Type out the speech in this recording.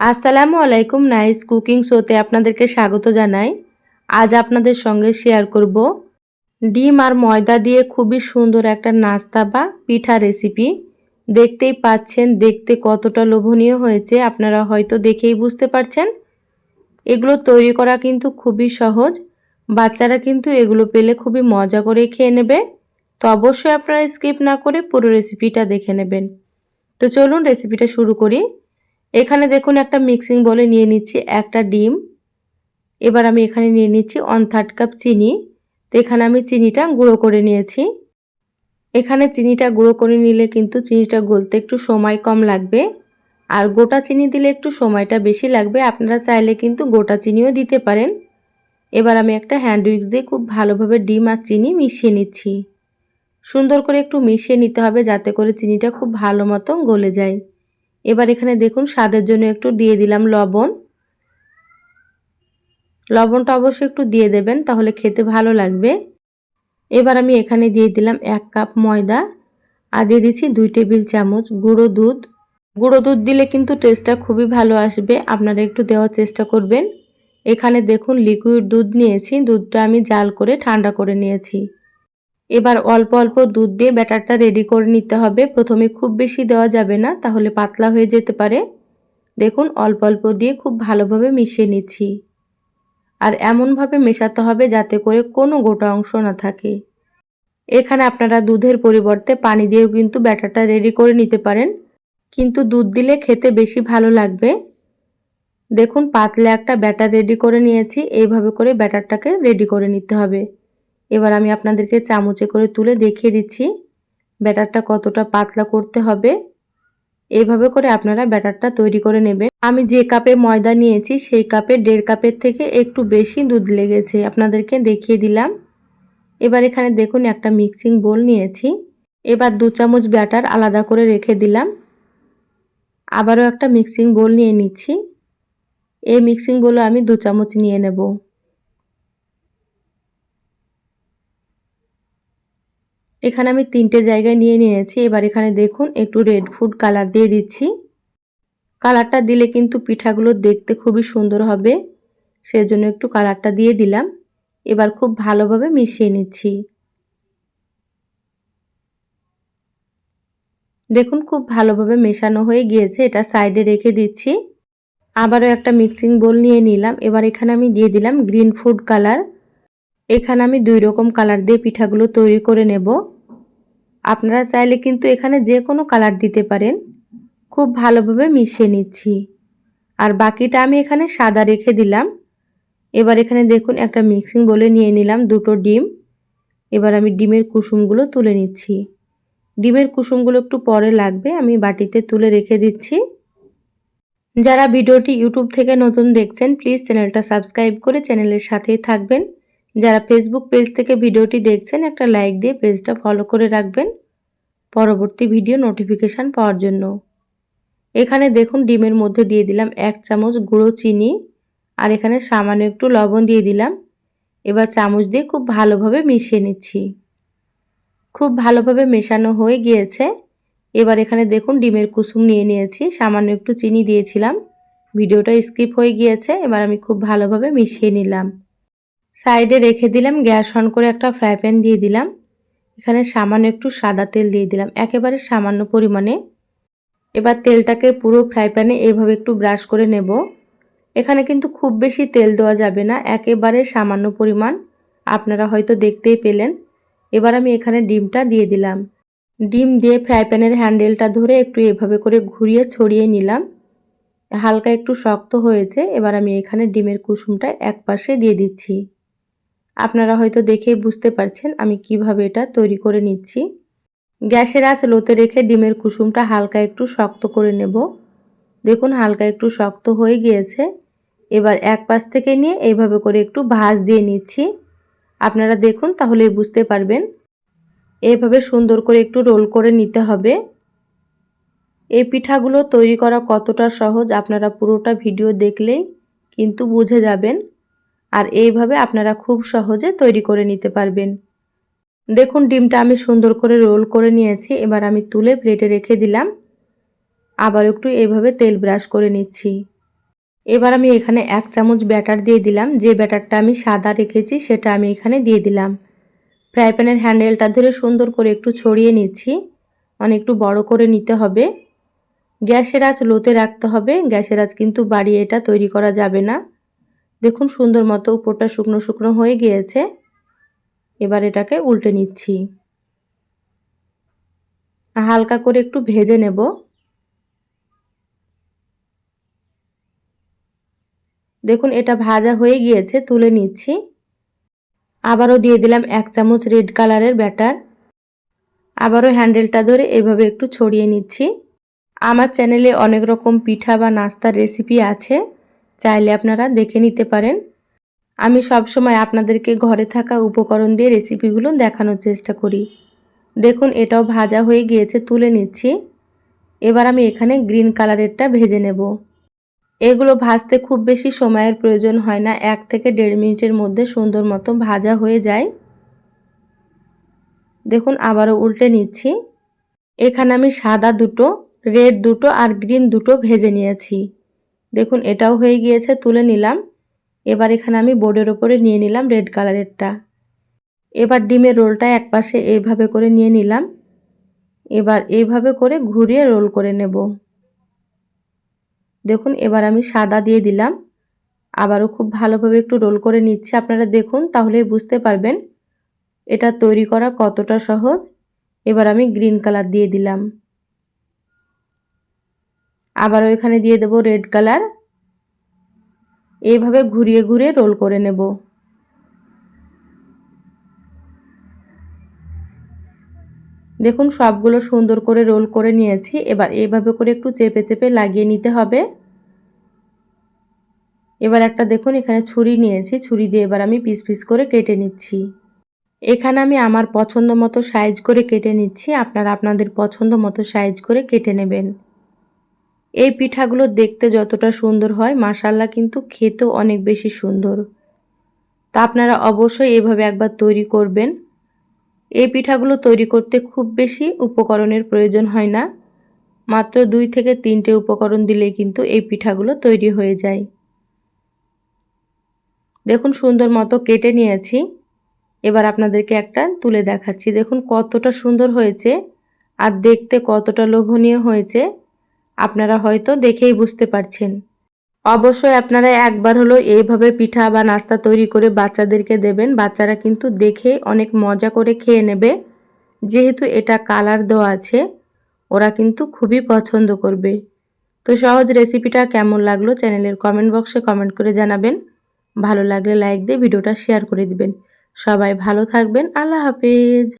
আসসালামু আলাইকুম nice cooking শোতে আপনাদেরকে স্বাগত জানাই। আজ আপনাদের সঙ্গে শেয়ার করব ডিম আর ময়দা দিয়ে খুবই সুন্দর একটা নাস্তা বা পিঠা রেসিপি। দেখতেই পাচ্ছেন, দেখতে কতটা লোভনীয় হয়েছে, আপনারা হয়তো দেখেই বুঝতে পারছেন। এগুলো তৈরি করা কিন্তু খুবই সহজ, বাচ্চারা কিন্তু এগুলো পেলে খুবই মজা করে খেয়ে নেবে। তো অবশ্যই আপনারা স্কিপ না করে পুরো রেসিপিটা দেখে নেবেন। তো চলুন রেসিপিটা শুরু করি। এখানে দেখুন একটা মিক্সিং বলে নিয়ে নিচ্ছি একটা ডিম। এবার আমি এখানে নিয়ে নিচ্ছি ওয়ান থার্ড কাপ চিনি। তো এখানে আমি চিনিটা গুঁড়ো করে নিয়েছি। এখানে চিনিটা গুঁড়ো করে নিলে কিন্তু চিনিটা গলতে একটু সময় কম লাগবে। আর গোটা চিনি দিলে একটু সময়টা বেশি লাগবে। আপনারা চাইলে কিন্তু গোটা চিনিও দিতে পারেন। এবার আমি একটা হ্যান্ড উইক্স দিয়ে খুব ভালোভাবে ডিম আর চিনি মিশিয়ে নিচ্ছি। সুন্দর করে একটু মিশিয়ে নিতে হবে যাতে করে চিনিটা খুব ভালো মতো গলে যায়। এবার এখানে দেখুন, স্বাদের জন্য একটু দিয়ে দিলাম লবণ। লবণটা অবশ্যই একটু দিয়ে দেবেন, তাহলে খেতে ভালো লাগবে। এবার আমি এখানে দিয়ে দিলাম এক কাপ ময়দা আর দিয়ে দিচ্ছি দুই টেবিল চামচ গুঁড়ো দুধ। গুঁড়ো দুধ দিলে কিন্তু টেস্টটা খুবই ভালো আসবে, আপনারা একটু দেওয়ার চেষ্টা করবেন। এখানে দেখুন লিকুইড দুধ নিয়েছি, দুধটা আমি জাল করে ঠান্ডা করে নিয়েছি। এবার অল্প অল্প দুধ দিয়ে ব্যাটারটা রেডি করে নিতে হবে। প্রথমে খুব বেশি দেওয়া যাবে না, তাহলে পাতলা হয়ে যেতে পারে। দেখুন, অল্প অল্প দিয়ে খুব ভালোভাবে মিশিয়ে নিচ্ছি। আর এমনভাবে মেশাতে হবে যাতে করে কোনো গোটা অংশ না থাকে। এখানে আপনারা দুধের পরিবর্তে পানি দিয়েও কিন্তু ব্যাটারটা রেডি করে নিতে পারেন। কিন্তু দুধ দিলে খেতে বেশি ভালো লাগবে। দেখুন, পাতলা একটা ব্যাটার রেডি করে নিয়েছি। এইভাবে করে ব্যাটারটাকে রেডি করে নিতে হবে। এবার আমি আপনাদেরকে চামচে করে তুলে দেখিয়ে দিচ্ছি ব্যাটারটা কতটা পাতলা করতে হবে। এইভাবে করে আপনারা ব্যাটারটা তৈরি করে নেবেন। আমি যে কাপে ময়দা নিয়েছি, সেই কাপে দেড় কাপের থেকে একটু বেশি দুধ লেগেছে। আপনাদেরকে দেখিয়ে দিলাম। এবার এখানে দেখুন একটা মিক্সিং বোল নিয়েছি। এবার দু চামচ ব্যাটার আলাদা করে রেখে দিলাম। আবারও একটা মিক্সিং বোল নিয়ে নিচ্ছি। এই মিক্সিং বোলও আমি দু চামচ নিয়ে নেব। এখানে আমি তিনটে জায়গায় নিয়ে নিয়েছি। এবার এখানে দেখুন, একটু রেড ফুড কালার দিয়ে দিচ্ছি। কালারটা দিলে কিন্তু পিঠাগুলো দেখতে খুবই সুন্দর হবে। সেজন্য একটু কালারটা দিয়ে দিলাম। এবার খুব ভালোভাবে মিশিয়ে নিচ্ছি। দেখুন, খুব ভালোভাবে মেশানো হয়ে গিয়েছে। এটা সাইডে রেখে দিচ্ছি। আবারও একটা মিক্সিং বোল নিয়ে নিলাম। এবার এখানে আমি দিয়ে দিলাম গ্রিন ফুড কালার এখানে আমি দুই রকম কালার দিয়ে পিঠাগুলো তৈরি করে নেব। আপনারা চাইলে কিন্তু এখানে যে কোনো কালার দিতে পারেন। খুব ভালোভাবে মিশিয়ে নিচ্ছি। আর বাকিটা আমি এখানে সাদা রেখে দিলাম। এবার এখানে দেখুন একটা মিক্সিং বলে নিয়ে নিলাম দুটো ডিম। এবার আমি ডিমের কুসুমগুলো তুলে নিচ্ছি। ডিমের কুসুমগুলো একটু পরে লাগবে, আমি বাটিতে তুলে রেখে দিচ্ছি। যারা ভিডিওটি ইউটিউব থেকে নতুন দেখছেন প্লিজ চ্যানেলটা সাবস্ক্রাইব করে চ্যানেলের সাথেই থাকবেন। যারা ফেসবুক পেজ থেকে ভিডিওটি দেখছেন, একটা লাইক দিয়ে পেজটা ফলো করে রাখবেন। পরবর্তী ভিডিও নোটিফিকেশান পাওয়ার জন্য। এখানে দেখুন, ডিমের মধ্যে দিয়ে দিলাম এক চামচ গুঁড়ো চিনি, আর এখানে সামান্য একটু লবণ দিয়ে দিলাম। এবার চামচ দিয়ে খুব ভালোভাবে মিশিয়ে নিচ্ছি। খুব ভালোভাবে মেশানো হয়ে গিয়েছে। এবার এখানে দেখুন, ডিমের কুসুম নিয়ে নিয়েছি, সামান্য একটু চিনি দিয়েছিলাম। ভিডিওটা স্কিপ হয়ে গিয়েছে, এবার আমি খুব ভালোভাবে মিশিয়ে নিলাম। সাইডে রেখে দিলাম, গ্যাস অন করে একটা ফ্রাই প্যান দিয়ে দিলাম। এখানে সামান্য একটু সাদা তেল দিয়ে দিলাম, একেবারে সামান্য পরিমাণে। এবার তেলটাকে পুরো ফ্রাই প্যানে এইভাবে একটু ব্রাশ করে নেব। এখানে কিন্তু খুব বেশি তেল দেওয়া যাবে না, একেবারে সামান্য পরিমাণ। আপনারা হয়তো দেখতেই পেলেন। এবার আমি এখানে ডিমটা দিয়ে দিলাম। ডিম দিয়ে ফ্রাই প্যানের হ্যান্ডেলটা ধরে একটু এভাবে করে ঘুরিয়ে ছড়িয়ে নিলাম। হালকা একটু শক্ত হয়েছে, এবার আমি এখানে ডিমের কুসুমটা এক পাশে দিয়ে দিচ্ছি। আপনারা হয়তো দেখেই বুঝতে পারছেন আমি কীভাবে এটা তৈরি করে নিচ্ছি। গ্যাসের আঁচ লোতে রেখে ডিমের কুসুমটা হালকা একটু শক্ত করে নেব। দেখুন হালকা একটু শক্ত হয়ে গিয়েছে। এবার এক পাশ থেকে নিয়ে এইভাবে করে একটু ভাজ দিয়ে নিচ্ছি। আপনারা দেখুন তাহলে বুঝতে পারবেন। এভাবে সুন্দর করে একটু রোল করে নিতে হবে। এই পিঠাগুলো তৈরি করা কতটা সহজ আপনারা পুরোটা ভিডিও দেখলেই কিন্তু বুঝে যাবেন। আর এইভাবে আপনারা খুব সহজে তৈরি করে নিতে পারবেন। দেখুন, ডিমটা আমি সুন্দর করে রোল করে নিয়েছি। এবার আমি তুলে প্লেটে রেখে দিলাম। আবার একটু এইভাবে তেল ব্রাশ করে নিচ্ছি। এবার আমি এখানে এক চামচ ব্যাটার দিয়ে দিলাম। যে ব্যাটারটা আমি সাদা রেখেছি, সেটা আমি এখানে দিয়ে দিলাম। ফ্রাই প্যানের হ্যান্ডেলটা ধরে সুন্দর করে একটু ছড়িয়ে নিচ্ছি। মানে একটু বড় করে নিতে হবে। গ্যাসের আঁচ লোতে রাখতে হবে। গ্যাসের আঁচ কিন্তু বাড়িয়ে এটা তৈরি করা যাবে না। দেখুন সুন্দর মতো উপরটা শুকনো শুকনো হয়ে গিয়েছে। এবার এটাকে উল্টে নিচ্ছি। হালকা করে একটু ভেজে নেব। দেখুন এটা ভাজা হয়ে গিয়েছে, তুলে নিচ্ছি। আবারও দিয়ে দিলাম এক চামচ রেড কালারের ব্যাটার। আবারও হ্যান্ডেলটা ধরে এভাবে একটু ছড়িয়ে নিচ্ছি। আমার চ্যানেলে অনেক রকম পিঠা বা নাস্তার রেসিপি আছে। চাইলে আপনারা দেখে নিতে পারেন। আমি সব সময় আপনাদেরকে ঘরে থাকা উপকরণ দিয়ে রেসিপিগুলো দেখানোর চেষ্টা করি। দেখুন, এটাও ভাজা হয়ে গিয়েছে, তুলে নিচ্ছি। এবার আমি এখানে গ্রিন কালারেরটা ভেজে নেব। এগুলো ভাজতে খুব বেশি সময়ের প্রয়োজন হয় না, এক থেকে দেড় মিনিটের মধ্যে সুন্দর মতো ভাজা হয়ে যায়। দেখুন, আবারও উল্টে নিচ্ছি। এখানে আমি সাদা দুটো, রেড দুটো আর গ্রিন দুটো ভেজে নিয়েছি। দেখুন, এটাও হয়ে গিয়েছে, তুলে নিলাম। এবার এখানে আমি বোর্ডের ওপরে নিয়ে নিলাম রেড কালারেরটা। এবার ডিমের রোলটা এক পাশে এইভাবে করে নিয়ে নিলাম। এবার এইভাবে করে ঘুরিয়ে রোল করে নেব। দেখুন, এবার আমি সাদা দিয়ে দিলাম। আবারও খুব ভালোভাবে একটু রোল করে নিচ্ছি, আপনারা দেখুন, তাহলেই বুঝতে পারবেন এটা তৈরি করা কতটা সহজ। এবার আমি গ্রিন কালার দিয়ে দিলাম। আবারও এখানে দিয়ে দেব রেড কালার এইভাবে ঘুরিয়ে ঘুরিয়ে রোল করে নেব। দেখুন, সবগুলো সুন্দর করে রোল করে নিয়েছি। এবার এইভাবে করে একটু চেপে চেপে লাগিয়ে নিতে হবে। এবার একটা দেখুন, এখানে ছুরি নিয়েছি। ছুরি দিয়ে এবার আমি পিস পিস করে কেটে নিচ্ছি। এখানে আমি আমার পছন্দ মতো সাইজ করে কেটে নিচ্ছি। আপনারা আপনাদের পছন্দ মতো সাইজ করে কেটে নেবেন। এই পিঠাগুলো দেখতে যতটা সুন্দর হয় মাসাল্লা কিন্তু খেতেও অনেক বেশি সুন্দর। তা আপনারা অবশ্যই এভাবে একবার তৈরি করবেন। এই পিঠাগুলো তৈরি করতে খুব বেশি উপকরণের প্রয়োজন হয় না। মাত্র দুই থেকে তিনটে উপকরণ দিলে কিন্তু এই পিঠাগুলো তৈরি হয়ে যায়। দেখুন সুন্দর মতো কেটে নিয়েছি। এবার আপনাদেরকে একটা তুলে দেখাচ্ছি। দেখুন কতটা সুন্দর হয়েছে আর দেখতে কতটা লোভনীয় হয়েছে। আপনারা হয়তো দেখেই বুঝতে পারছেন। অবশ্যই আপনারা একবার হলো এইভাবে পিঠা বা নাস্তা তৈরি করে বাচ্চাদেরকে দেবেন। বাচ্চারা কিন্তু দেখে অনেক মজা করে খেয়ে নেবে। যেহেতু এটা কালার দেওয়া আছে, ওরা কিন্তু খুবই পছন্দ করবে। তো সহজ রেসিপিটা কেমন লাগল চ্যানেলের কমেন্ট বক্সে কমেন্ট করে জানাবেন। ভালো লাগলে লাইক দিয়ে ভিডিওটা শেয়ার করে দিবেন। সবাই ভালো থাকবেন। আল্লাহ হাফেজ।